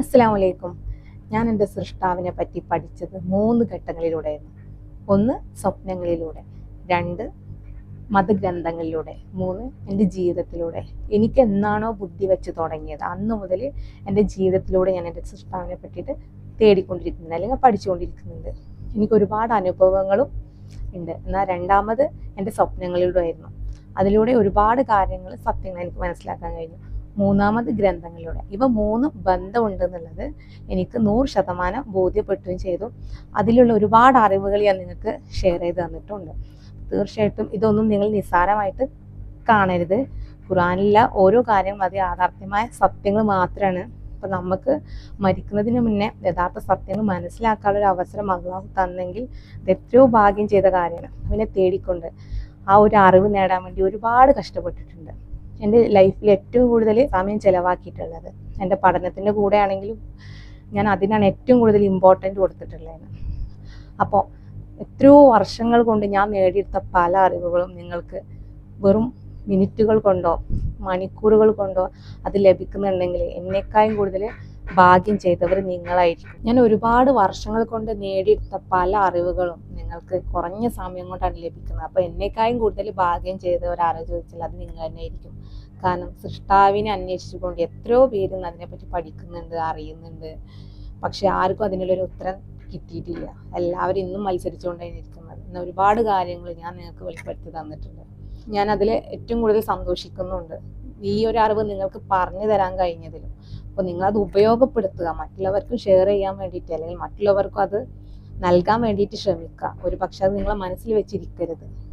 അസ്സാം വലൈക്കും ഞാൻ എന്റെ സൃഷ്ടാവിനെ പറ്റി പഠിച്ചത് മൂന്ന് ഘട്ടങ്ങളിലൂടെയായിരുന്നു ഒന്ന് സ്വപ്നങ്ങളിലൂടെ. രണ്ട് മതഗ്രന്ഥങ്ങളിലൂടെ. മൂന്ന് എന്റെ ജീവിതത്തിലൂടെ. എനിക്ക് എന്നാണോ ബുദ്ധി വെച്ച് തുടങ്ങിയത്. അന്ന് മുതൽ എന്റെ ജീവിതത്തിലൂടെ ഞാൻ എന്റെ സൃഷ്ടാവിനെ പറ്റിയിട്ട് തേടിക്കൊണ്ടിരിക്കുന്നത് അല്ലെങ്കിൽ പഠിച്ചുകൊണ്ടിരിക്കുന്നുണ്ട്. എനിക്ക് ഒരുപാട് അനുഭവങ്ങളും ഉണ്ട്. എന്നാൽ രണ്ടാമത് എന്റെ സ്വപ്നങ്ങളിലൂടെ ആയിരുന്നു അതിലൂടെ ഒരുപാട് കാര്യങ്ങൾ സത്യങ്ങൾ എനിക്ക് മനസ്സിലാക്കാൻ കഴിഞ്ഞു. മൂന്നാമത് ഗ്രന്ഥങ്ങളിലൂടെ. ഇവ മൂന്ന് ബന്ധമുണ്ട് എന്നുള്ളത് എനിക്ക് നൂറ് ശതമാനം ബോധ്യപ്പെട്ടുകയും ചെയ്തു. അതിലുള്ള ഒരുപാട് അറിവുകൾ ഞാൻ നിങ്ങൾക്ക് ഷെയർ ചെയ്ത് തന്നിട്ടുണ്ട്. തീർച്ചയായിട്ടും ഇതൊന്നും നിങ്ങൾ നിസ്സാരമായിട്ട് കാണരുത്. ഖുറാനിലെ ഓരോ കാര്യങ്ങളും അത് യാഥാർത്ഥ്യമായ സത്യങ്ങൾ മാത്രമാണ്. അപ്പം നമുക്ക് മരിക്കുന്നതിന് മുന്നേ യഥാർത്ഥ സത്യങ്ങൾ മനസ്സിലാക്കാനുള്ള ഒരു അവസരം അള്ളാഹു തന്നെങ്കിൽ ഇത് എത്രയോ ഭാഗ്യം ചെയ്ത കാര്യമാണ്. അവനെ തേടിക്കൊണ്ട് ആ ഒരു അറിവ് നേടാൻ വേണ്ടി ഒരുപാട് കഷ്ടപ്പെട്ടിട്ടുണ്ട്. എന്റെ ലൈഫിൽ ഏറ്റവും കൂടുതൽ സമയം ചിലവാക്കിയിട്ടുള്ളത്. എന്റെ പഠനത്തിന്റെ കൂടെ ആണെങ്കിലും ഞാൻ അതിനാണ് ഏറ്റവും കൂടുതൽ ഇമ്പോർട്ടന്റ് കൊടുത്തിട്ടുള്ളത് അപ്പോൾ എത്രയോ വർഷങ്ങൾ കൊണ്ട് ഞാൻ നേടിയെടുത്ത പല അറിവുകളും നിങ്ങൾക്ക് വെറും മിനിറ്റുകൾ കൊണ്ടോ മണിക്കൂറുകൾ കൊണ്ടോ അത് ലഭിക്കുന്നുണ്ടെങ്കിൽ എന്നെക്കായും കൂടുതൽ ഭാഗ്യം ചെയ്തവർ നിങ്ങളായിരിക്കും. ഞാൻ ഒരുപാട് വർഷങ്ങൾ കൊണ്ട് നേടിയെടുത്ത പല അറിവുകളും നിങ്ങൾക്ക് കുറഞ്ഞ സമയം കൊണ്ടാണ് ലഭിക്കുന്നത്. അപ്പോൾ എന്നെക്കായും കൂടുതൽ ഭാഗ്യം ചെയ്ത ഒരാളെ ചോദിച്ചാൽ അത് നിങ്ങൾ തന്നെ ആയിരിക്കും കാരണം സൃഷ്ടാവിനെ അന്വേഷിച്ചുകൊണ്ട് എത്രയോ പേര് അതിനെപ്പറ്റി പഠിക്കുന്നുണ്ട് അറിയുന്നുണ്ട്. പക്ഷെ ആർക്കും അതിനുള്ളൊരു ഉത്തരം കിട്ടിയിട്ടില്ല. എല്ലാവരും ഇന്നും മത്സരിച്ചുകൊണ്ടാണ് ഇരിക്കുന്നത്. ഇന്ന് ഒരുപാട് കാര്യങ്ങൾ ഞാൻ നിങ്ങൾക്ക് വെളിപ്പെടുത്തി തന്നിട്ടുണ്ട്. ഞാൻ അതിൽ ഏറ്റവും കൂടുതൽ സന്തോഷിക്കുന്നുണ്ട്. ഈ ഒരു അറിവ് നിങ്ങൾക്ക് പറഞ്ഞു തരാൻ കഴിഞ്ഞതിലും. അപ്പോൾ നിങ്ങളത് ഉപയോഗപ്പെടുത്തുക. മറ്റുള്ളവർക്കും ഷെയർ ചെയ്യാൻ വേണ്ടിയിട്ട് അല്ലെങ്കിൽ മറ്റുള്ളവർക്കും അത് നൽകാൻ വേണ്ടിയിട്ട് ശ്രമിക്കുക. ഒരു പക്ഷെ അത് നിങ്ങളെ മനസ്സിൽ വെച്ചിരിക്കരുത്.